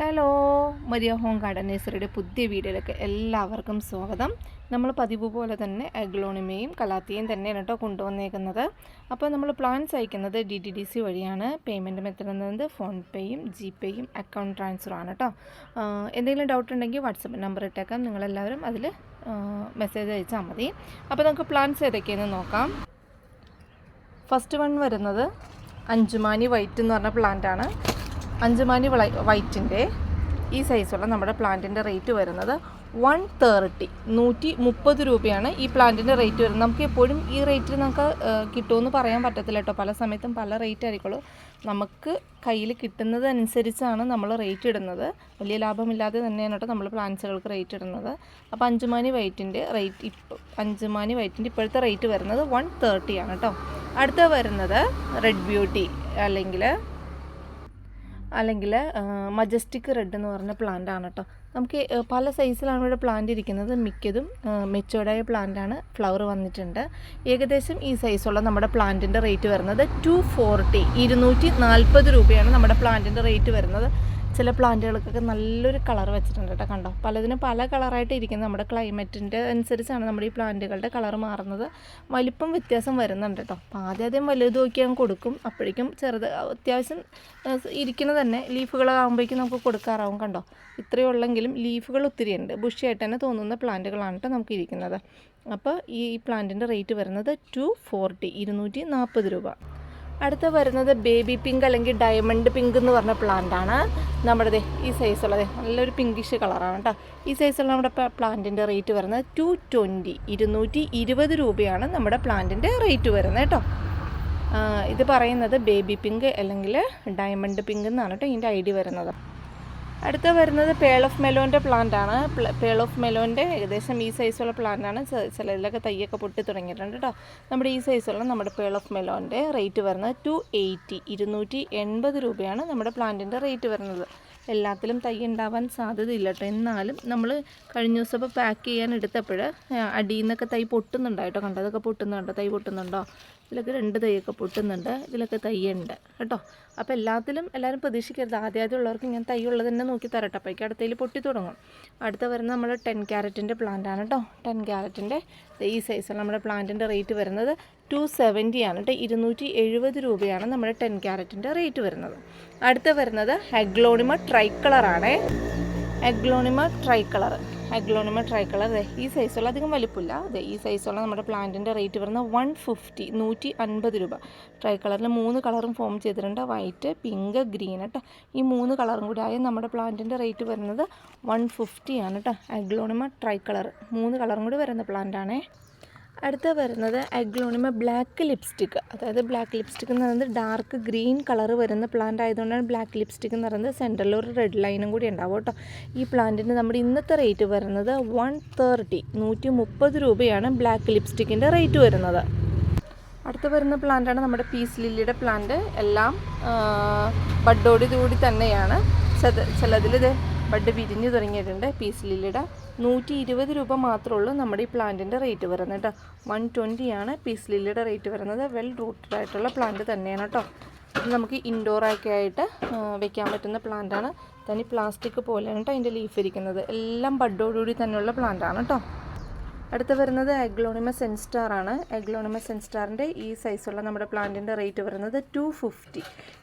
Hello Maria home garden നേഴ്സറിയുടെ പുതിയ വീഡിയോയിലേക്ക് എല്ലാവർക്കും സ്വാഗതം. നമ്മൾ പതിവ് പോലെ തന്നെ അഗ്ലോണിമയും കലാത്തിയും തന്നെയാണ് കേട്ടോ കൊണ്ടുവന്നേക്കുന്നത്. അപ്പോൾ നമ്മൾ പ്ലാൻസ് അയക്കുന്നത് ഡി ടി ഡി സി വഴിയാണ്. പേയ്മെന്റ് മെത്തഡ് എന്നത് ഫോൺ പേയും ജി പേയും അക്കൗണ്ട് ട്രാൻസ്ഫറുമാണ് കേട്ടോ. എന്തെങ്കിലും ഡൗട്ട് ഉണ്ടെങ്കിൽ വാട്സപ്പ് നമ്പർ ഇട്ടേക്കാം. നിങ്ങളെല്ലാവരും അതിൽ മെസ്സേജ് അയച്ചാൽ മതി. അപ്പോൾ നമുക്ക് പ്ലാൻസ് ഏതൊക്കെയെന്ന് നോക്കാം. ഫസ്റ്റ് വൺ വരുന്നത് അഞ്ചുമാനി വൈറ്റ് എന്ന് പറഞ്ഞ പ്ലാന്റാണ് അഞ്ചുമാനി വൈറ്റിന്റെ ഈ സൈസുള്ള നമ്മുടെ പ്ലാന്റിന്റെ റേറ്റ് വരുന്നത് വൺ തേർട്ടി നൂറ്റി മുപ്പത് രൂപയാണ് ഈ പ്ലാന്റിന്റെ റേറ്റ് വരുന്നത്. നമുക്ക് എപ്പോഴും ഈ റേറ്റിൽ നമുക്ക് കിട്ടുമെന്ന് പറയാൻ പറ്റത്തില്ല കേട്ടോ. പല സമയത്തും പല റേറ്റ് ആയിരിക്കുള്ളൂ. നമുക്ക് കയ്യിൽ കിട്ടുന്നത് അനുസരിച്ചാണ് നമ്മൾ റേറ്റ് ഇടുന്നത്. വലിയ ലാഭമില്ലാതെ തന്നെയാണ് കേട്ടോ നമ്മൾ പ്ലാന്റ്സുകൾക്ക് റേറ്റ് ഇടുന്നത്. അപ്പോൾ അഞ്ചുമാനി വൈറ്റിന്റെ റേറ്റ് ഇപ്പോൾ അഞ്ചുമാനി വൈറ്റിന്റെ ഇപ്പോഴത്തെ റേറ്റ് വരുന്നത് വൺ തേർട്ടിയാണ് കേട്ടോ. അടുത്ത വരുന്നത് റെഡ് ബ്യൂട്ടി അല്ലെങ്കിൽ അല്ലെങ്കിൽ മജസ്റ്റിക് റെഡ് എന്ന് പറഞ്ഞ പ്ലാന്റ് ആണ് കേട്ടോ നമുക്ക് പല സൈസിലാണ് ഇവിടെ പ്ലാന്റ് ഇരിക്കുന്നത്. മിക്കതും മെച്ചോർഡായ പ്ലാന്റ് ആണ്. ഫ്ലവർ വന്നിട്ടുണ്ട്. ഏകദേശം ഈ സൈസുള്ള നമ്മുടെ പ്ലാന്റിന്റെ റേറ്റ് വരുന്നത് ടു ഫോർട്ടി ഇരുന്നൂറ്റി നാൽപ്പത് രൂപയാണ് നമ്മുടെ പ്ലാന്റിന്റെ റേറ്റ് വരുന്നത്. ചില പ്ലാന്റുകൾക്കൊക്കെ നല്ലൊരു കളർ വെച്ചിട്ടുണ്ട് കേട്ടോ കണ്ടോ? പലതിനും പല കളറായിട്ട് ഇരിക്കുന്നത് നമ്മുടെ ക്ലൈമറ്റിന്റെ അനുസരിച്ചാണ് നമ്മുടെ ഈ പ്ലാന്റുകളുടെ കളർ മാറുന്നത്. വലിപ്പം വ്യത്യാസം വരുന്നുണ്ട് കേട്ടോ. അപ്പോൾ ആദ്യം ആദ്യം വലുത് നോക്കി അങ്ങ് കൊടുക്കും. അപ്പോഴേക്കും ചെറുത് അത്യാവശ്യം ഇരിക്കുന്നത് തന്നെ ലീഫുകളാകുമ്പോഴേക്കും നമുക്ക് കൊടുക്കാറാവും കണ്ടോ? ഇത്രയേ ഉള്ളെങ്കിലും ലീഫുകൾ ഒത്തിരി ഉണ്ട്. ബുഷിയായിട്ട് തന്നെ തോന്നുന്ന പ്ലാന്റുകളാണ് കേട്ടോ നമുക്ക് ഇരിക്കുന്നത്. അപ്പോൾ ഈ പ്ലാന്റിന്റെ റേറ്റ് വരുന്നത് ടു ഫോർട്ടി ഇരുന്നൂറ്റി നാൽപ്പത് രൂപ. അടുത്ത വരുന്നത് ബേബി പിങ്ക് അല്ലെങ്കിൽ ഡയമണ്ട് പിങ്ക് എന്ന് പറഞ്ഞ പ്ലാന്റ് ആണ്. നമ്മുടെ ഈ സൈസുള്ളത് നല്ലൊരു പിങ്കിഷ് കളറാണ് കേട്ടോ ഈ സൈസുള്ള നമ്മുടെ പ്ലാന്റിന്റെ റേറ്റ് വരുന്നത് ടു ട്വന്റി ഇരുന്നൂറ്റി ഇരുപത് രൂപയാണ് നമ്മുടെ പ്ലാന്റിന്റെ റേറ്റ് വരുന്നത് കേട്ടോ ഇത് പറയുന്നത് ബേബി പിങ്ക് അല്ലെങ്കിൽ ഡയമണ്ട് പിങ്ക് എന്നാണ് കേട്ടോ ഇതിന്റെ ഐ ഡി വരുന്നത്. അടുത്ത വരുന്നത് പേൾ ഓഫ് മെലോന്റെ പ്ലാന്റാണ് പേൾ ഓഫ് മെലോന്റെ ഏകദേശം ഈ സൈസുള്ള പ്ലാന്റാണ് ചിലതിലൊക്കെ തയ്യൊക്കെ പൊട്ടി തുടങ്ങിയിട്ടുണ്ട് കേട്ടോ നമ്മുടെ ഈ സൈസുള്ള നമ്മുടെ പേൾ ഓഫ് മെലോന്റെ റേറ്റ് വരുന്നത് ടു എയ്റ്റി ഇരുന്നൂറ്റി എൺപത് രൂപയാണ് നമ്മുടെ പ്ലാന്റിന്റെ റേറ്റ് വരുന്നത്. എല്ലാത്തിലും തൈ ഉണ്ടാവാൻ സാധ്യതയില്ല കേട്ടോ എന്നാലും നമ്മൾ കഴിഞ്ഞ ദിവസം ഇപ്പോൾ പാക്ക് ചെയ്യാൻ എടുത്തപ്പോൾ അടിയിൽ നിന്നൊക്കെ തൈ പൊട്ടുന്നുണ്ടായിട്ടോ കണ്ടോ? അതൊക്കെ പൊട്ടുന്നുണ്ടോ? തൈ പൊട്ടുന്നുണ്ടോ? ഇതിലൊക്കെ രണ്ട് തൈയൊക്കെ പൊട്ടുന്നുണ്ട്. ഇതിലൊക്കെ തയ്യുണ്ട് കേട്ടോ? അപ്പോൾ എല്ലാത്തിലും എല്ലാവരും പ്രതീക്ഷിക്കരുത്. ആദ്യം ആദ്യം ഉള്ളവർക്ക് ഇങ്ങനെ തൈ ഉള്ളത് തന്നെ നോക്കി തരട്ടെ. അപ്പോഴേക്കും അടുത്തതിൽ പൊട്ടി തുടങ്ങും. അടുത്ത വരുന്നത് നമ്മൾ ടെൻ ക്യാരറ്റിന്റെ പ്ലാന്റ് ആണ് കേട്ടോ. ടെൻ ക്യാരറ്റിന്റെ ഈ സൈസാണ് നമ്മുടെ പ്ലാന്റിന്റെ റേറ്റ് വരുന്നത് ടു സെവന്റി ആണ് കേട്ടോ. ഇരുന്നൂറ്റി എഴുപത് രൂപയാണ് നമ്മുടെ ടെൻ ക്യാരറ്റിന്റെ റേറ്റ് വരുന്നത്. അടുത്ത വരുന്നത് ഹെഗ്ലോണിമ ട്രൈ കളറാണേ aglaonema tricolour aglaonema tricolour അതെ ഈ സൈസുള്ള അധികം വലിപ്പമില്ല. അതെ ഈ സൈസുള്ള നമ്മുടെ പ്ലാന്റിന്റെ റേറ്റ് വരുന്നത് വൺ ഫിഫ്റ്റി നൂറ്റി അൻപത് രൂപ. ട്രൈ കളറിൽ മൂന്ന് കളറും ഫോം ചെയ്തിട്ടുണ്ട്. വൈറ്റ് പിങ്ക് ഗ്രീൻ കേട്ടോ ഈ മൂന്ന് കളറും കൂടി ആയ നമ്മുടെ പ്ലാന്റിന്റെ റേറ്റ് വരുന്നത് വൺ ഫിഫ്റ്റി ആണ് കേട്ടോ അഗ്ലോണിമ ട്രൈ കളർ മൂന്ന് കളറും കൂടി വരുന്ന പ്ലാന്റാണേ അടുത്ത വരുന്നത് അഗ്ലോണിമ ബ്ലാക്ക് ലിപ്സ്റ്റിക് അതായത് ബ്ലാക്ക് ലിപ്സ്റ്റിക് എന്ന് പറയുന്നത് ഡാർക്ക് ഗ്രീൻ കളർ വരുന്ന പ്ലാന്റ് ആയതുകൊണ്ടാണ് ബ്ലാക്ക് ലിപ്സ്റ്റിക് എന്ന് പറയുന്നത് സെന്ററിൽ ഒരു റെഡ് ലൈനും കൂടി ഉണ്ടാവും കേട്ടോ. ഈ പ്ലാന്റിന് നമ്മുടെ ഇന്നത്തെ റേറ്റ് വരുന്നത് വൺ തേർട്ടി നൂറ്റി മുപ്പത് രൂപയാണ് ബ്ലാക്ക് ലിപ്സ്റ്റിക്കിന്റെ റേറ്റ് വരുന്നത്. അടുത്ത വരുന്ന പ്ലാന്റാണ് നമ്മുടെ പീസ് ലില്ലിയുടെ പ്ലാന്റ് എല്ലാം ബഡോടി കൂടി തന്നെയാണ്. ചില ചിലതിൽ ഇത് ബഡ് വിരിഞ്ഞു തുടങ്ങിയിട്ടുണ്ട്. പീസ് ലില്ലിയുടെ നൂറ്റി ഇരുപത് രൂപ മാത്രമേ ഉള്ളൂ നമ്മുടെ ഈ പ്ലാന്റിന്റെ റേറ്റ് വരുന്നത് കേട്ടോ വൺ ആണ് പീസ് ലില്ലിയുടെ റേറ്റ് വരുന്നത്. വെൽ റൂട്ടഡ് ആയിട്ടുള്ള പ്ലാന്റ് തന്നെയാണ് കേട്ടോ ഇത് നമുക്ക് ഇൻഡോറൊക്കെ ആയിട്ട് വെക്കാൻ പറ്റുന്ന പ്ലാന്റാണ് തനി പ്ലാസ്റ്റിക് പോലെയാണ് കേട്ടോ അതിന്റെ ലീഫ് ഇരിക്കുന്നത്. എല്ലാം ബഡോടുകൂടി തന്നെയുള്ള പ്ലാന്റാണ് കേട്ടോ അടുത്ത് വരുന്നത് എഗ്ലോണിമ സെൻസ്റ്റാർ ആണ്. എഗ്ലോണിമ സെൻസ്റ്റാറിന്റെ ഈ സൈസുള്ള നമ്മുടെ പ്ലാന്റിന്റെ റേറ്റ് വരുന്നത് ടു ഫിഫ്റ്റി.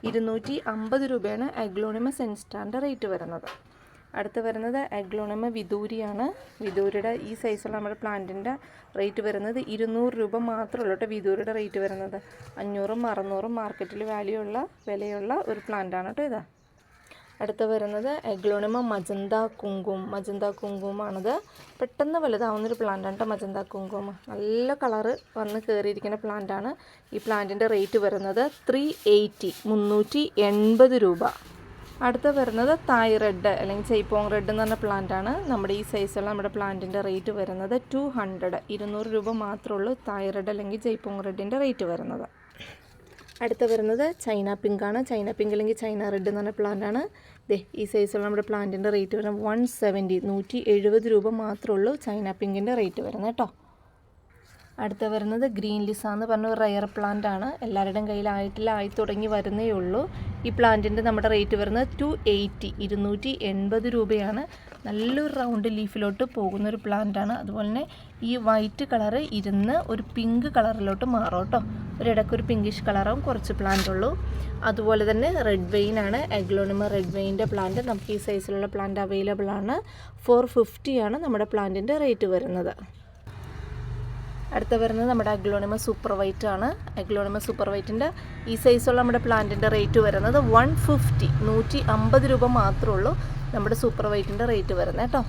ഇരുന്നൂറ്റി അമ്പത് രൂപയാണ് എഗ്ലോണിമ സെൻസ്റ്റാറിന്റെ റേറ്റ് വരുന്നത്. അടുത്ത് വരുന്നത് അഗ്ലോണമ വിദൂരിയാണ്. വിദൂരിയുടെ ഈ സൈസുള്ള നമ്മുടെ പ്ലാന്റിന്റെ റേറ്റ് വരുന്നത് ഇരുന്നൂറ് രൂപ മാത്രമേ ഉള്ളൂ കേട്ടോ വിദൂരിയുടെ റേറ്റ് വരുന്നത്. അഞ്ഞൂറും അറുന്നൂറും മാർക്കറ്റിൽ വാല്യൂ ഉള്ള വിലയുള്ള ഒരു പ്ലാന്റാണ് കേട്ടോ ഇതാ. അടുത്ത് വരുന്നത് എഗ്ലോണിമ മജന്ത കുങ്കും. മജന്ത കുങ്കുമാണത്. പെട്ടെന്ന് വലുതാവുന്നൊരു പ്ലാന്റാണ് കേട്ടോ മജന്ത കുങ്കുമ. നല്ല കളറ് വന്ന് കയറിയിരിക്കുന്ന പ്ലാന്റാണ് ഈ പ്ലാന്റിന്റെ റേറ്റ് വരുന്നത് ത്രീ എയ്റ്റി മുന്നൂറ്റി എൺപത് രൂപ. അടുത്ത വരുന്നത് തായ് റെഡ് അല്ലെങ്കിൽ ചെയ്പോങ് റെഡ് എന്ന് പറഞ്ഞ പ്ലാന്റാണ് നമ്മുടെ ഈ സൈസുള്ള നമ്മുടെ പ്ലാന്റിന്റെ റേറ്റ് വരുന്നത് ടു ഹൺഡ്രഡ് ഇരുന്നൂറ് രൂപ മാത്രമേ ഉള്ളൂ തായ് റെഡ് അല്ലെങ്കിൽ ജയ്പോങ് റെഡിന്റെ റേറ്റ് വരുന്നത്. അടുത്ത വരുന്നത് ചൈന പിങ്ക് ആണ്. ചൈന പിങ്ക് അല്ലെങ്കിൽ ചൈന റെഡ് എന്ന് പറഞ്ഞ പ്ലാന്റാണ് ദേ ഈ സൈസുള്ള നമ്മുടെ പ്ലാന്റിന്റെ റേറ്റ് വരുന്നത് വൺ സെവന്റി നൂറ്റി എഴുപത് രൂപ മാത്രമേ ഉള്ളൂ ചൈന പിങ്കിന്റെ റേറ്റ് വരുന്നത് കേട്ടോ. അടുത്ത വരുന്നത് ഗ്രീൻ ലിസ എന്ന് പറഞ്ഞ ഒരു റയർ പ്ലാന്റ് ആണ്. എല്ലാവരുടെയും കയ്യിലായിട്ടില്ല ആയി തുടങ്ങി വരുന്നേ ഉള്ളൂ. ഈ പ്ലാന്റിന്റെ നമ്മുടെ റേറ്റ് വരുന്നത് ടു എയ്റ്റി ഇരുന്നൂറ്റി എൺപത് രൂപയാണ്. നല്ലൊരു റൗണ്ട് ലീഫിലോട്ട് പോകുന്ന ഒരു പ്ലാന്റ് ആണ്. അതുപോലെ തന്നെ ഈ വൈറ്റ് കളറ് ഇരുന്ന് ഒരു പിങ്ക് കളറിലോട്ട് മാറും കേട്ടോ. ഒരിടയ്ക്ക് ഒരു പിങ്കിഷ് കളറാവും കുറച്ച് പ്ലാന്റ് ഉള്ളൂ. അതുപോലെ തന്നെ റെഡ് വെയിൻ ആണ്. എഗ്ലോണിമ റെഡ് വെയിന്റെ പ്ലാന്റ് നമുക്ക് ഈ സൈസിലുള്ള പ്ലാന്റ് അവൈലബിൾ ആണ്. ഫോർ ഫിഫ്റ്റിയാണ് നമ്മുടെ പ്ലാന്റിന്റെ റേറ്റ് വരുന്നത്. അടുത്ത വരുന്നത് നമ്മുടെ അഗ്ലോണിമ സൂപ്പർ വൈറ്റ് ആണ്. അഗ്ലോണിമ സൂപ്പർ വൈറ്റിന്റെ ഈ സൈസുള്ള നമ്മുടെ പ്ലാന്റിന്റെ റേറ്റ് വരുന്നത് വൺ ഫിഫ്റ്റി നൂറ്റി അമ്പത് രൂപ മാത്രമേ ഉള്ളൂ നമ്മുടെ സൂപ്പർ വൈറ്റിന്റെ റേറ്റ് വരുന്നത് കേട്ടോ.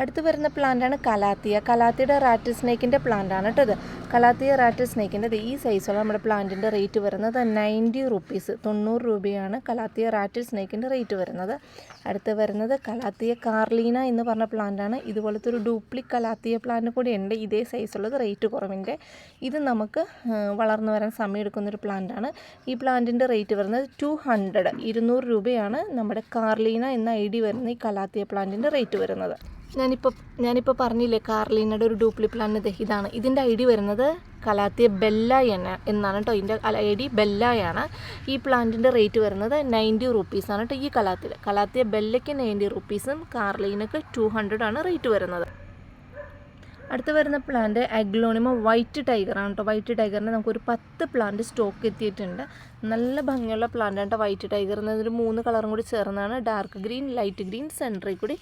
അടുത്ത് വരുന്ന പ്ലാന്റാണ് കലാത്തിയ. കലാത്തിയുടെ റാറ്റിൽ സ്നേക്കിന്റെ പ്ലാന്റാണ് ഇത്. കലാത്തിയ റാറ്റിൽ സ്നേക്കിന്റെ ഈ സൈസുള്ള നമ്മുടെ പ്ലാന്റിന്റെ റേറ്റ് വരുന്നത് നയന്റി റുപ്പീസ് തൊണ്ണൂറ് രൂപയാണ് കലാത്തിയ റാറ്റിൽ സ്നേക്കിന്റെ റേറ്റ് വരുന്നത്. അടുത്ത് വരുന്നത് കലാത്തിയ കാർലീന എന്ന് പറഞ്ഞ പ്ലാന്റാണ് ഇതുപോലത്തെ ഒരു ഡ്യൂപ്ലി കലാത്തിയ പ്ലാന്റ് കൂടി ഉണ്ട്. ഇതേ സൈസുള്ളത് റേറ്റ് കുറവിന്റെ ഇത് നമുക്ക് വളർന്നു വരാൻ സമയം എടുക്കുന്നൊരു പ്ലാന്റാണ് ഈ പ്ലാന്റിന്റെ റേറ്റ് വരുന്നത് ടു ഹൺഡ്രഡ് ഇരുന്നൂറ് രൂപയാണ് നമ്മുടെ കാർലീന എന്ന ഐ ഡി വരുന്ന ഈ കലാത്തിയ പ്ലാന്റിന്റെ റേറ്റ് വരുന്നത്. ഞാനിപ്പോൾ ഞാനിപ്പോൾ പറഞ്ഞില്ലേ കാർലീനയുടെ ഒരു ഡ്യൂപ്ലി പ്ലാൻ ഇത് ഇതാണ്. ഇതിന്റെ ഐ ഡി വരുന്നത് കലാത്തിയ ബെല്ല എന്ന എന്നാണ് കേട്ടോ ഇതിന്റെ ഐ ഡി ബെല്ലായാണ്. ഈ പ്ലാന്റിന്റെ റേറ്റ് വരുന്നത് നയന്റി റുപ്പീസാണ് കേട്ടോ ഈ കലാത്തിൽ. കലാത്തിയ ബെല്ലയ്ക്ക് നയന്റി റുപ്പീസും കാർലീനക്ക് ടു ഹൺഡ്രഡ് ആണ് റേറ്റ് വരുന്നത്. അടുത്ത് വരുന്ന പ്ലാന്റ് അഗ്ലോണിമ വൈറ്റ് ടൈഗർ ആണ് കേട്ടോ വൈറ്റ് ടൈഗറിന് നമുക്കൊരു പത്ത് പ്ലാന്റ് സ്റ്റോക്ക് എത്തിയിട്ടുണ്ട്. നല്ല ഭംഗിയുള്ള പ്ലാന്റ് ആണ് വൈറ്റ് ടൈഗർ എന്നതൊരു മൂന്ന് കളറും കൂടി ചേർന്നാണ്. ഡാർക്ക് ഗ്രീൻ ലൈറ്റ് ഗ്രീൻ സെന്ററിൽ കൂടി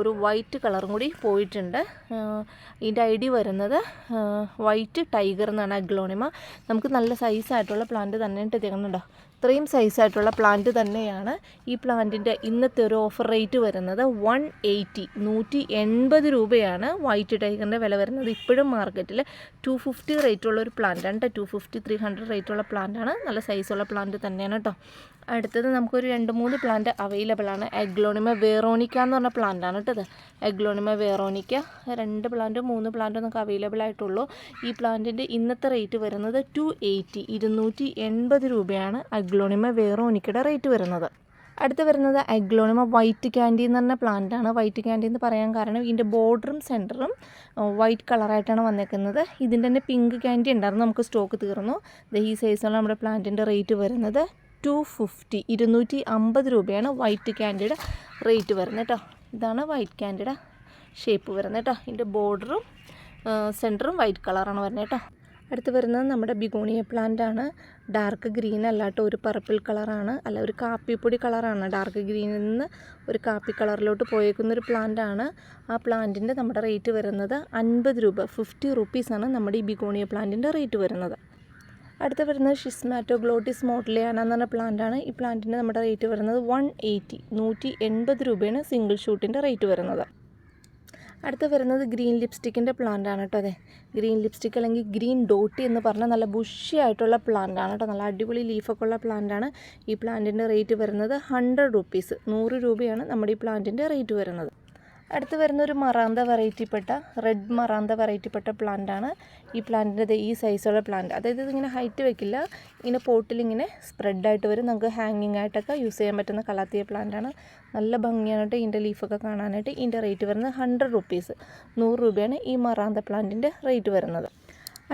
ഒരു വൈറ്റ് കളറും കൂടി പോയിട്ടുണ്ട്. ഇതിന്റെ ഐ ഡി വരുന്നത് വൈറ്റ് ടൈഗർ എന്നാണ് അഗ്ലോണിമ നമുക്ക് നല്ല സൈസായിട്ടുള്ള പ്ലാന്റ് തന്നെ എത്തിക്കുന്നുണ്ടോ ഇത്രയും സൈസായിട്ടുള്ള പ്ലാന്റ് തന്നെയാണ് ഈ പ്ലാന്റിന്റെ ഇന്നത്തെ ഒരു ഓഫർ റേറ്റ് വരുന്നത് വൺ എയ്റ്റി നൂറ്റി എൺപത് രൂപയാണ് വൈറ്റ് ടൈഗറിന്റെ വില വരുന്നത്. ഇപ്പോഴും മാർക്കറ്റിൽ ടു ഫിഫ്റ്റി റേറ്റുള്ള ഒരു പ്ലാന്റാണ് കേട്ടോ ടു ഫിഫ്റ്റി ത്രീ ഹൺഡ്രഡ് റേറ്റുള്ള പ്ലാന്റാണ് നല്ല സൈസുള്ള പ്ലാന്റ് തന്നെയാണ് കേട്ടോ അടുത്തത് നമുക്കൊരു രണ്ട് മൂന്ന് പ്ലാന്റ് അവൈലബിൾ ആണ്. എഗ്ലോണിമ വേറോണിക്ക എന്ന് പറഞ്ഞ പ്ലാന്റ് ആണ് കേട്ടത്. എഗ്ലോണിമ വേറോണിക്ക രണ്ട് പ്ലാന്റും മൂന്ന് പ്ലാന്റും നമുക്ക് അവൈലബിൾ ആയിട്ടുള്ളൂ. ഈ പ്ലാന്റിന്റെ ഇന്നത്തെ റേറ്റ് വരുന്നത് ടു എയ്റ്റി ഇരുന്നൂറ്റി എൺപത് രൂപയാണ് അഗ്ലോണിമ വേറോണിക്കയുടെ റേറ്റ് വരുന്നത്. അടുത്ത് വരുന്നത് അഗ്ലോണിമ വൈറ്റ് ക്യാൻഡി എന്ന് പറഞ്ഞ പ്ലാന്റ് ആണ്. വൈറ്റ് ക്യാൻഡി എന്ന് പറയാൻ കാരണം ഇതിന്റെ ബോർഡറും സെന്ററും വൈറ്റ് കളറായിട്ടാണ് വന്നേക്കുന്നത്. ഇതിന്റെ തന്നെ പിങ്ക് ക്യാൻഡി ഉണ്ടായിരുന്നു. നമുക്ക് സ്റ്റോക്ക് തീർന്നു. ഈ സൈസാണ് നമ്മുടെ പ്ലാന്റിന്റെ റേറ്റ് വരുന്നത്. ടു ഫിഫ്റ്റി ഇരുന്നൂറ്റി അമ്പത് രൂപയാണ് വൈറ്റ് ക്യാൻഡിയുടെ റേറ്റ് വരുന്നത് കേട്ടോ ഇതാണ് വൈറ്റ് ക്യാൻഡിയുടെ ഷേപ്പ് വരുന്നത് കേട്ടോ ഇതിന്റെ ബോർഡറും സെന്ററും വൈറ്റ് കളറാണ് വരുന്നത് കേട്ടോ അടുത്ത് വരുന്നത് നമ്മുടെ ബിഗോണിയ പ്ലാന്റ് ആണ്. ഡാർക്ക് ഗ്രീൻ അല്ലാട്ട് ഒരു പർപ്പിൾ കളറാണ് അല്ല ഒരു കാപ്പിപ്പൊടി കളറാണ് ഡാർക്ക് ഗ്രീനിൽ നിന്ന് ഒരു കാപ്പി കളറിലോട്ട് പോയേക്കുന്ന ഒരു പ്ലാന്റ് ആണ്. ആ പ്ലാന്റിന്റെ നമ്മുടെ റേറ്റ് വരുന്നത് അൻപത് രൂപ ഫിഫ്റ്റി റുപ്പീസാണ് നമ്മുടെ ഈ ബിഗോണിയ പ്ലാന്റിന്റെ റേറ്റ് വരുന്നത്. അടുത്ത് വരുന്നത് ഷിസ്മാറ്റോ ഗ്ലോട്ടിസ് മോട്ടിലിയാന എന്ന് പറഞ്ഞ പ്ലാന്റാണ് ഈ പ്ലാന്റിന് നമ്മുടെ റേറ്റ് വരുന്നത് വൺ എയ്റ്റി നൂറ്റി എൺപത് രൂപയാണ് സിംഗിൾ ഷൂട്ടിന്റെ റേറ്റ് വരുന്നത്. അടുത്ത് വരുന്നത് ഗ്രീൻ ലിപ്സ്റ്റിക്കിന്റെ പ്ലാന്റ് ആണ് കേട്ടോ അതെ. ഗ്രീൻ ലിപ്സ്റ്റിക് അല്ലെങ്കിൽ ഗ്രീൻ ഡോട്ടി എന്ന് പറഞ്ഞാൽ നല്ല ബുഷി ആയിട്ടുള്ള പ്ലാന്റ് ആണ് കേട്ടോ നല്ല അടിപൊളി ലീഫൊക്കെ ഉള്ള പ്ലാന്റാണ് ഈ പ്ലാന്റിന്റെ റേറ്റ് വരുന്നത് ഹൺഡ്രഡ് റുപ്പീസ് നൂറ് രൂപയാണ് നമ്മുടെ ഈ പ്ലാന്റിന്റെ റേറ്റ് വരുന്നത്. അടുത്ത് വരുന്ന ഒരു മറാന്ത വെറൈറ്റിപ്പെട്ട റെഡ് മറാന്ത വെറൈറ്റിപ്പെട്ട പ്ലാന്റ് ആണ്. ഈ പ്ലാന്റിന്റെ ഈ സൈസുള്ള പ്ലാന്റ് അതായത് ഇതിങ്ങനെ ഹൈറ്റ് വെക്കില്ല. ഇങ്ങനെ പോട്ടിലിങ്ങനെ സ്പ്രെഡായിട്ട് വരും. നമുക്ക് ഹാങ്ങിങ് ആയിട്ടൊക്കെ യൂസ് ചെയ്യാൻ പറ്റുന്ന കലാത്തിയ പ്ലാന്റാണ് നല്ല ഭംഗിയായിട്ട് ഇതിന്റെ ലീഫൊക്കെ കാണാനായിട്ട് ഇതിന്റെ റേറ്റ് വരുന്നത് ഹൺഡ്രഡ് റുപ്പീസ് നൂറ് രൂപയാണ് ഈ മറാന്ത പ്ലാന്റിന്റെ റേറ്റ് വരുന്നത്.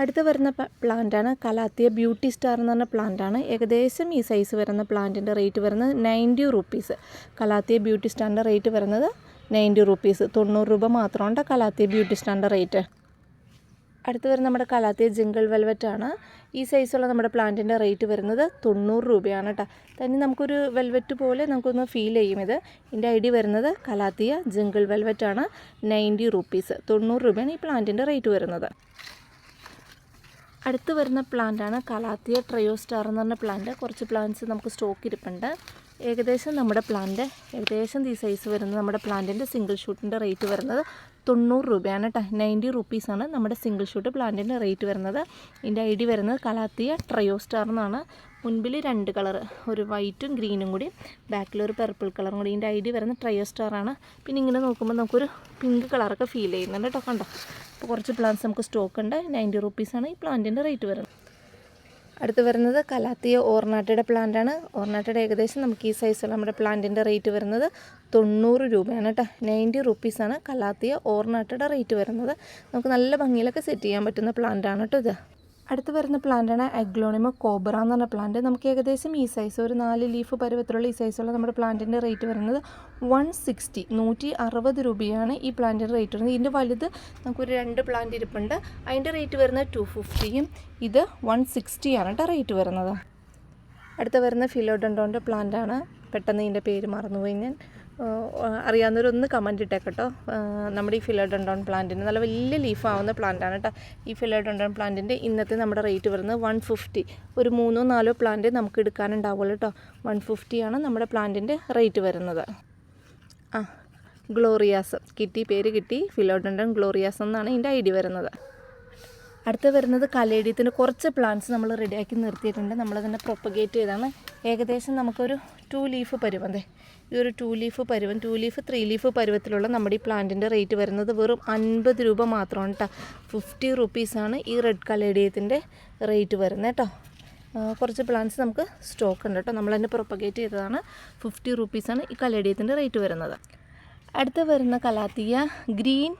അടുത്ത് വരുന്ന പ്ലാന്റാണ് കലാത്തിയ ബ്യൂട്ടി സ്റ്റാർ എന്ന് പറഞ്ഞ പ്ലാന്റാണ് ഏകദേശം ഈ സൈസ് വരുന്ന പ്ലാന്റിന്റെ റേറ്റ് വരുന്നത് നയന്റി റുപ്പീസ് കലാത്തിയ ബ്യൂട്ടി സ്റ്റാറിന്റെ റേറ്റ് വരുന്നത് നയന്റി റുപ്പീസ് തൊണ്ണൂറ് രൂപ മാത്രമുണ്ട് കലാത്തി ബ്യൂട്ടി സ്റ്റാൻഡർ റേറ്റ്. അടുത്ത് വരുന്ന നമ്മുടെ കലാത്തിയ ജിങ്കിൾ വെൽവെറ്റ് ആണ്. ഈ സൈസുള്ള നമ്മുടെ പ്ലാന്റിന്റെ റേറ്റ് വരുന്നത് തൊണ്ണൂറ് രൂപയാണ് കേട്ടോ തന്നെ നമുക്കൊരു വെൽവെറ്റ് പോലെ നമുക്കൊന്ന് ഫീൽ ചെയ്യും ഇത്. ഇതിന്റെ ഐ ഡി വരുന്നത് കലാത്തിയ ജിങ്കിൾ വെൽവെറ്റ് ആണ്. നയന്റി റുപ്പീസ് തൊണ്ണൂറ് രൂപയാണ് ഈ പ്ലാന്റിന്റെ റേറ്റ് വരുന്നത്. അടുത്ത് വരുന്ന പ്ലാന്റാണ് കലാത്തിയ ട്രയോ സ്റ്റാർ എന്ന് പറഞ്ഞ പ്ലാന്റ്. കുറച്ച് പ്ലാന്റ്സ് നമുക്ക് സ്റ്റോക്ക് ഇരിപ്പുണ്ട്. ഏകദേശം നമ്മുടെ പ്ലാന്റ് ഏകദേശം ഈ സൈസ് വരുന്ന നമ്മുടെ പ്ലാന്റിന്റെ സിംഗിൾ ഷൂട്ടിന്റെ റേറ്റ് വരുന്നത് തൊണ്ണൂറ് രൂപയാണ് കേട്ടോ നയന്റി റുപ്പീസാണ് നമ്മുടെ സിംഗിൾ ഷൂട്ട് പ്ലാന്റിന്റെ റേറ്റ് വരുന്നത്. ഇതിന്റെ ഐ ഡി വരുന്നത് കലാത്തിയ ട്രയോ സ്റ്റാർ എന്നാണ്. മുൻപിൽ രണ്ട് കളർ ഒരു വൈറ്റും ഗ്രീനും കൂടി. ബാക്കിൽ ഒരു പർപ്പിൾ കളറും കൂടി. ഇതിന്റെ ഐ ഡി വരുന്നത് ട്രയോ സ്റ്റാർ ആണ്. പിന്നെ ഇങ്ങനെ നോക്കുമ്പോൾ നമുക്കൊരു പിങ്ക് കളറൊക്കെ ഫീൽ ചെയ്യുന്നുണ്ട് കേട്ടോ കണ്ടോ? അപ്പോൾ കുറച്ച് പ്ലാന്റ്സ് നമുക്ക് സ്റ്റോക്ക് ഉണ്ട്. നയന്റി റുപ്പീസാണ് ഈ പ്ലാന്റിന്റെ റേറ്റ് വരുന്നത്. അടുത്ത് വരുന്നത് കലാത്തിയ ഓർണാട്ടയുടെ പ്ലാന്റാണ്. ഓർണാട്ടയുടെ ഏകദേശം നമുക്ക് ഈ സൈസിൽ നമ്മുടെ പ്ലാന്റിന്റെ റേറ്റ് വരുന്നത് തൊണ്ണൂറ് രൂപയാണ് കേട്ടോ നയന്റി റുപ്പീസാണ് കലാത്തിയ ഓർണാട്ടയുടെ റേറ്റ് വരുന്നത്. നമുക്ക് നല്ല ഭംഗിയിലൊക്കെ സെറ്റ് ചെയ്യാൻ പറ്റുന്ന പ്ലാന്റാണ് കേട്ടോ ഇത്. അടുത്ത് വരുന്ന പ്ലാന്റാണ് അഗ്ലോണിമ കോബ്ര എന്ന് പറഞ്ഞ പ്ലാന്റ് നമുക്ക് ഏകദേശം ഈ സൈസ് ഒരു നാല് ലീഫ് പരുവത്തിലുള്ള ഈ സൈസുള്ള നമ്മുടെ പ്ലാന്റിന്റെ റേറ്റ് വരുന്നത് വൺ സിക്സ്റ്റി നൂറ്റി അറുപത് രൂപയാണ് ഈ പ്ലാന്റിന്റെ റേറ്റ് വരുന്നത്. ഇതിന്റെ വലുത് നമുക്കൊരു രണ്ട് പ്ലാന്റ് ഇരിപ്പുണ്ട്. അതിന്റെ റേറ്റ് വരുന്നത് ടു ഫിഫ്റ്റിയും ഇത് വൺ സിക്സ്റ്റിയാണ് കേട്ടോ റേറ്റ് വരുന്നത്. അടുത്ത വരുന്ന ഫിലോഡൻഡോന്റെ പ്ലാന്റാണ് പെട്ടെന്ന് ഇതിന്റെ പേര് മറന്നുപോയി ഞാൻ. അറിയാവുന്നവരൊന്ന് കമന്റ് ഇട്ടേക്കട്ടോ. നമ്മുടെ ഈ ഫിലോഡൻഡോൺ പ്ലാന്റിന് നല്ല വലിയ ലീഫാവുന്ന പ്ലാന്റാണ് കേട്ടോ ഈ ഫിലോഡൻഡോൺ പ്ലാന്റിന്റെ ഇന്നത്തെ നമ്മുടെ റേറ്റ് വരുന്നത് വൺ ഫിഫ്റ്റി ഒരു മൂന്നോ നാലോ പ്ലാന്റ് നമുക്ക് എടുക്കാനുണ്ടാവുള്ളൂ കേട്ടോ വൺ ഫിഫ്റ്റിയാണ് നമ്മുടെ പ്ലാന്റിന്റെ റേറ്റ് വരുന്നത്. ആ ഗ്ലോറിയാസ് കിട്ടി പേര് കിട്ടി. ഫിലോഡൻഡോൺ ഗ്ലോറിയാസ് എന്നാണ് ഇതിന്റെ ഐ വരുന്നത്. അടുത്ത് വരുന്നത് കലേഡിയത്തിന് കുറച്ച് പ്ലാന്റ്സ് നമ്മൾ റെഡിയാക്കി നിർത്തിയിട്ടുണ്ട്. നമ്മളതിനെ പ്രൊപ്പഗേറ്റ് ചെയ്താണ്. ഏകദേശം നമുക്കൊരു ടു ലീഫ് പരുവം ദേ ഈ ഒരു ടു ലീഫ് പരുവം ടു ലീഫ് ത്രീ ലീഫ് പരുവത്തിലുള്ള നമ്മുടെ ഈ പ്ലാന്റിന്റെ റേറ്റ് വരുന്നത് വെറും അൻപത് രൂപ മാത്രമാണ് കേട്ടോ ഫിഫ്റ്റി റുപ്പീസാണ് ഈ റെഡ് കലേഡിയത്തിന്റെ റേറ്റ് വരുന്നത് കേട്ടോ കുറച്ച് പ്ലാന്റ്സ് നമുക്ക് സ്റ്റോക്ക് ഉണ്ട് കേട്ടോ നമ്മൾ തന്നെ പ്രൊപ്പഗേറ്റ് ചെയ്തതാണ് ഫിഫ്റ്റി റുപ്പീസാണ് ഈ കലേഡിയത്തിന്റെ റേറ്റ് വരുന്നത്. അടുത്ത് വരുന്ന കലാത്തിയ ഗ്രീൻ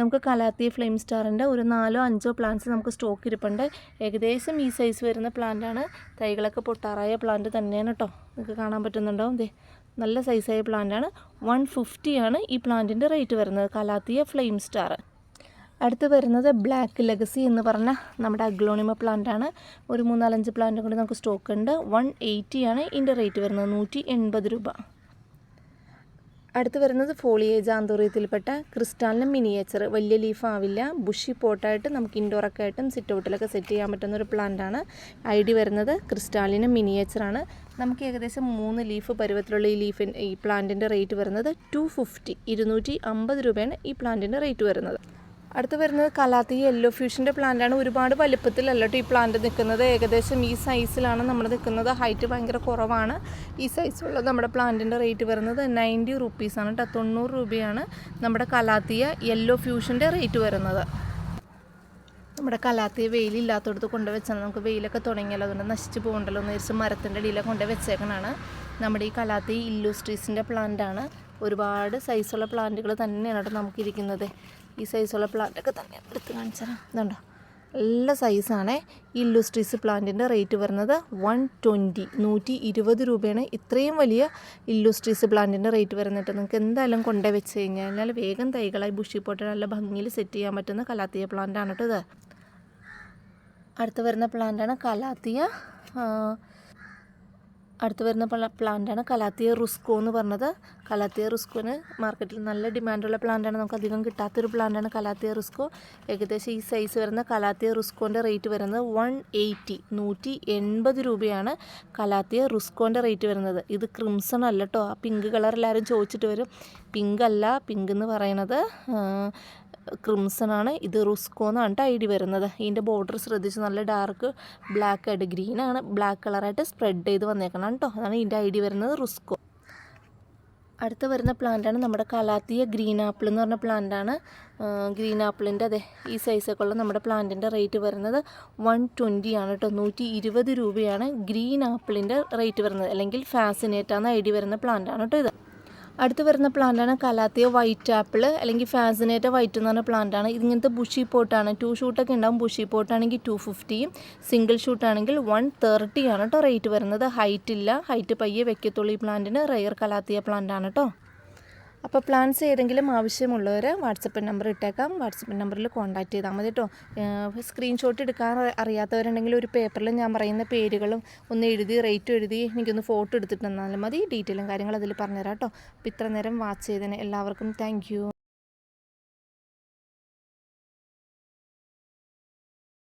നമുക്ക് കലാത്തി ഫ്ലെയിം സ്റ്റാറിന്റെ ഒരു നാലോ അഞ്ചോ പ്ലാന്റ്സ് നമുക്ക് സ്റ്റോക്ക് ഇരിപ്പുണ്ട്. ഏകദേശം ഈ സൈസ് വരുന്ന പ്ലാന്റാണ് തൈകളൊക്കെ പൊട്ടാറായ പ്ലാന്റ് തന്നെയാണ് കേട്ടോ നിങ്ങൾക്ക് കാണാൻ പറ്റുന്നുണ്ടോ അതെ നല്ല സൈസായ പ്ലാന്റാണ് വൺ ഫിഫ്റ്റിയാണ് ഈ പ്ലാന്റിന്റെ റേറ്റ് വരുന്നത്. കലാത്തിയ ഫ്ലെയിം സ്റ്റാർ അടുത്ത് വരുന്നത് ബ്ലാക്ക് ലെഗസി എന്ന് പറഞ്ഞ നമ്മുടെ അഗ്ലോണിമ പ്ലാന്റാണ് ഒരു മൂന്നാലഞ്ച് പ്ലാന്റും കൂടി നമുക്ക് സ്റ്റോക്ക് ഉണ്ട്. വൺ എയ്റ്റിയാണ് ഇതിന്റെ റേറ്റ് വരുന്നത്. നൂറ്റി എൺപത് രൂപ. അടുത്ത് വരുന്നത് ഫോളിയേജ് ആന്തോറിയത്തിൽപ്പെട്ട ക്രിസ്റ്റാലിന് മിനിയേച്ചർ വലിയ ലീഫാവില്ല ബുഷി പോട്ടായിട്ട് നമുക്ക് ഇൻഡോറൊക്കെ ആയിട്ടും സിറ്റ് ഔട്ടിലൊക്കെ സെറ്റ് ചെയ്യാൻ പറ്റുന്ന ഒരു പ്ലാന്റ് ആണ്. ഐ ഡി വരുന്നത് ക്രിസ്റ്റാലിന് മിനിയേച്ചറാണ് നമുക്ക് ഏകദേശം മൂന്ന് ലീഫ് പരുവത്തിലുള്ള ഈ ലീഫിൻ ഈ പ്ലാന്റിന്റെ റേറ്റ് വരുന്നത് ടു ഫിഫ്റ്റി ഇരുന്നൂറ്റി അമ്പത് രൂപയാണ് ഈ പ്ലാന്റിന്റെ റേറ്റ് വരുന്നത്. അടുത്ത് വരുന്നത് കലാത്തി യെല്ലോ ഫ്യൂഷന്റെ പ്ലാന്റാണ് ഒരുപാട് വലിപ്പത്തിലല്ല കേട്ടോ ഈ പ്ലാന്റ് നിൽക്കുന്നത് ഏകദേശം ഈ സൈസിലാണ് നമ്മൾ നിൽക്കുന്നത് ഹൈറ്റ് ഭയങ്കര കുറവാണ്. ഈ സൈസുള്ള നമ്മുടെ പ്ലാന്റിന്റെ റേറ്റ് വരുന്നത് നയന്റി റുപ്പീസാണ് കേട്ടോ തൊണ്ണൂറ് രൂപയാണ് നമ്മുടെ കലാത്തിയ യെല്ലോ ഫ്യൂഷന്റെ റേറ്റ് വരുന്നത്. നമ്മുടെ കലാത്തിയ വെയിലില്ലാത്തടത്ത് കൊണ്ടുവച്ചാൽ നമുക്ക് വെയിലൊക്കെ തുടങ്ങിയാലോ അതുകൊണ്ട് നശിച്ച് പോകണ്ടല്ലോ എന്ന് വിചാരിച്ച് മരത്തിന്റെ അടിയിലൊക്കെ കൊണ്ട് വെച്ചേക്കണാണ്. നമ്മുടെ ഈ കലാത്തി ഇല്ലൂസ്ട്രീസിന്റെ പ്ലാന്റാണ് ഒരുപാട് സൈസുള്ള പ്ലാന്റുകൾ തന്നെയാണ് കേട്ടോ നമുക്കിരിക്കുന്നത് ഈ സൈസുള്ള പ്ലാന്റൊക്കെ തന്നെ എടുത്ത് കാണിച്ചാൽ ഇതുണ്ടോ? നല്ല സൈസാണ് ഈ ഇല്ലുസ്ട്രീസ് പ്ലാന്റിന്റെ റേറ്റ് വരുന്നത് വൺ ട്വന്റി നൂറ്റി ഇരുപത് രൂപയാണ്. ഇത്രയും വലിയ ഇല്ലുസ്ട്രീസ് പ്ലാന്റിന്റെ റേറ്റ് വരുന്നിട്ട് നിങ്ങൾക്ക് എന്തായാലും കൊണ്ടേ വെച്ച് കഴിഞ്ഞാൽ വേഗം തൈകളായി ബുഷി പോട്ട് നല്ല ഭംഗിയിൽ സെറ്റ് ചെയ്യാൻ പറ്റുന്ന കലാത്തിയ പ്ലാന്റാണ് കേട്ടോ ഇത് അടുത്ത് വരുന്ന പ്ലാന്റാണ് കലാത്തിയ അടുത്ത് വരുന്ന പ്ല- പ്ലാന്റാണ് കലാത്തിയ റുസ്കോ എന്ന് പറഞ്ഞത്. കലാത്തിയ റുസ്കോന് മാർക്കറ്റിൽ നല്ല ഡിമാൻഡുള്ള പ്ലാന്റാണ് നമുക്ക് അധികം കിട്ടാത്തൊരു പ്ലാന്റാണ് കലാത്തിയ റുസ്കോ. ഏകദേശം ഈ സൈസ് വരുന്ന കലാത്തിയ റുസ്കോന്റെ റേറ്റ് വരുന്നത് വൺ എയ്റ്റി നൂറ്റി എൺപത് രൂപയാണ് കലാത്തിയ റുസ്കോന്റെ റേറ്റ് വരുന്നത്. ഇത് ക്രിംസൺ അല്ല കേട്ടോ ആ പിങ്ക് കളർ എല്ലാവരും ചോദിച്ചിട്ട് വരും. പിങ്ക് അല്ല പിങ്ക് എന്ന് പറയണത് ക്രിംസൺ ആണ് ഇത് റുസ്കോ എന്നാണ് ഐ ഡി വരുന്നത്. ഇതിന്റെ ബോർഡർ ശ്രദ്ധിച്ച് നല്ല ഡാർക്ക് ബ്ലാക്ക് ആയിട്ട് ഗ്രീൻ ആണ് ബ്ലാക്ക് കളറായിട്ട് സ്പ്രെഡ് ചെയ്ത് വന്നേക്കണം കേട്ടോ. അതാണ് ഇതിന്റെ ഐ ഡി വരുന്നത് റുസ്കോ. അടുത്ത് വരുന്ന പ്ലാന്റാണ് നമ്മുടെ കലാത്തിയ ഗ്രീൻ ആപ്പിൾ എന്ന് പറഞ്ഞ പ്ലാന്റാണ്. ഗ്രീൻ ആപ്പിളിന്റെ അതെ ഈ സൈസൊക്കെ ഉള്ള നമ്മുടെ പ്ലാന്റിന്റെ റേറ്റ് വരുന്നത് വൺ ട്വന്റി ആണ് കേട്ടോ. നൂറ്റി ഇരുപത് രൂപയാണ് ഗ്രീൻ ആപ്പിളിന്റെ റേറ്റ് വരുന്നത്. അല്ലെങ്കിൽ ഫാസിനേറ്റ് ആണ് ഐ ഡി വരുന്ന പ്ലാന്റാണ് കേട്ടോ ഇത്. അടുത്ത് വരുന്ന പ്ലാന്റാണ് കലാത്തിയ വൈറ്റ് ആപ്പിൾ അല്ലെങ്കിൽ ഫാസിനേറ്റ വൈറ്റ് എന്ന് പറഞ്ഞ പ്ലാന്റാണ് ഇതിങ്ങനത്തെ ബുഷി പോട്ടാണ് ടു ഷൂട്ടൊക്കെ ഉണ്ടാവും. ബുഷി പോട്ടാണെങ്കിൽ ടു ഫിഫ്റ്റിയും സിംഗിൾ ഷൂട്ടാണെങ്കിൽ വൺ തേർട്ടിയാണ് കേട്ടോ റേറ്റ് വരുന്നത്. ഹൈറ്റ് ഇല്ല. ഹൈറ്റ് പയ്യെ വെക്കത്തുള്ളൂ ഈ പ്ലാന്റിന് റെയർ കലാത്തിയ പ്ലാന്റാണ് കേട്ടോ അപ്പോൾ പ്ലാൻസ് ഏതെങ്കിലും ആവശ്യമുള്ളവർ വാട്സപ്പ് നമ്പർ ഇട്ടേക്കാം. വാട്സപ്പ് നമ്പറിൽ കോൺടാക്ട് ചെയ്താൽ മതി കേട്ടോ സ്ക്രീൻഷോട്ട് എടുക്കാൻ അറിയാത്തവരുണ്ടെങ്കിൽ ഒരു പേപ്പറിൽ ഞാൻ പറയുന്ന പേരുകളും ഒന്ന് എഴുതി റേറ്റും എഴുതി എനിക്കൊന്ന് ഫോട്ടോ എടുത്തിട്ട് തന്നാലും മതി. ഡീറ്റെയിലും കാര്യങ്ങളും അതിൽ പറഞ്ഞുതരാം കേട്ടോ അപ്പോൾ ഇത്ര നേരം വാച്ച് ചെയ്തതിന് എല്ലാവർക്കും താങ്ക്